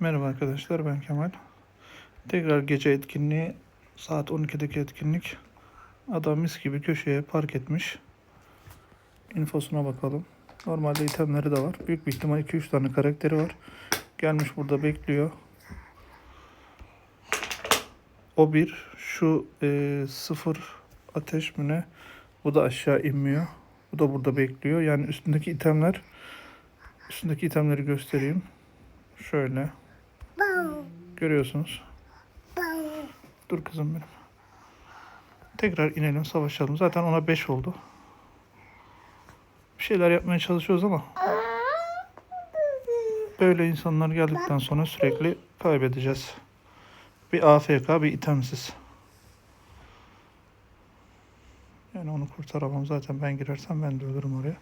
Merhaba arkadaşlar ben Kemal. Tekrar gece etkinliği saat 12'deki etkinlik. Adam mis gibi köşeye park etmiş. İnfosuna bakalım. Normalde itemleri de var. Büyük bir ihtimal 2-3 tane karakteri var. Gelmiş burada bekliyor. O bir. Şu e, sıfır ateş mi ne? Bu da aşağı inmiyor. Bu da burada bekliyor. Yani üstündeki itemler üstündeki itemleri göstereyim. Şöyle. Görüyorsunuz. Dur kızım benim. Tekrar inelim savaşalım. Zaten ona 5 oldu. Bir şeyler yapmaya çalışıyoruz ama böyle insanlar geldikten sonra sürekli kaybedeceğiz. Bir AFK bir itemsiz. Yani onu kurtaramam zaten ben girersem ben de ölürüm oraya.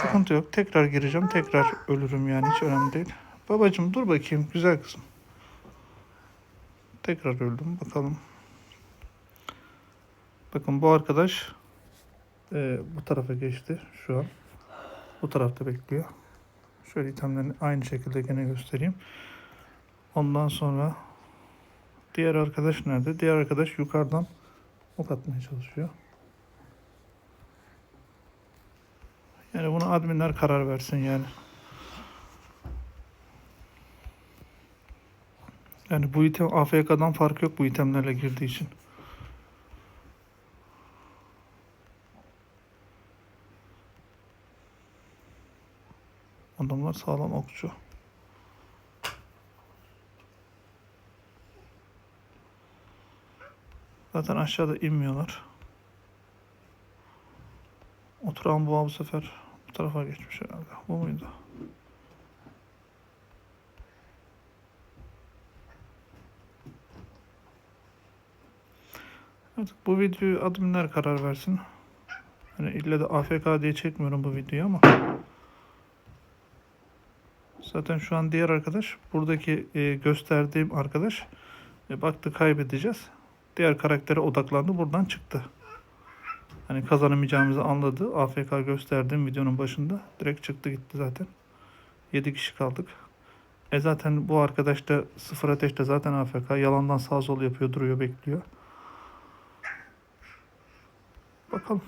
Sıkıntı yok. Tekrar gireceğim. Tekrar ölürüm yani hiç önemli değil. Babacım dur bakayım güzel kızım. Tekrar öldüm. Bakalım. Bakın bu arkadaş e, bu tarafa geçti şu an. Bu tarafta bekliyor. Şöyle itemlerini aynı şekilde gene göstereyim. Ondan sonra diğer arkadaş nerede? Diğer arkadaş yukarıdan ok atmaya çalışıyor. Yani bunu adminler karar versin yani. Yani bu item AFK'dan fark yok bu itemlerle girdiği için. Adamlar sağlam okçu. Zaten aşağıda inmiyorlar. Oturan boğa bu sefer bu tarafa geçmiş herhalde. Bu muydu? Artık bu videoyu adminler karar versin. Hani illa da AFK diye çekmiyorum bu videoyu ama. Zaten şu an diğer arkadaş, buradaki e, gösterdiğim arkadaş e, baktı kaybedeceğiz. Diğer karaktere odaklandı, buradan çıktı. Hani kazanamayacağımızı anladı. AFK gösterdiğim videonun başında direkt çıktı gitti zaten. 7 kişi kaldık. E zaten bu arkadaş da sıfır ateşte zaten AFK. Yalandan sağ sol yapıyor, duruyor, bekliyor. 不空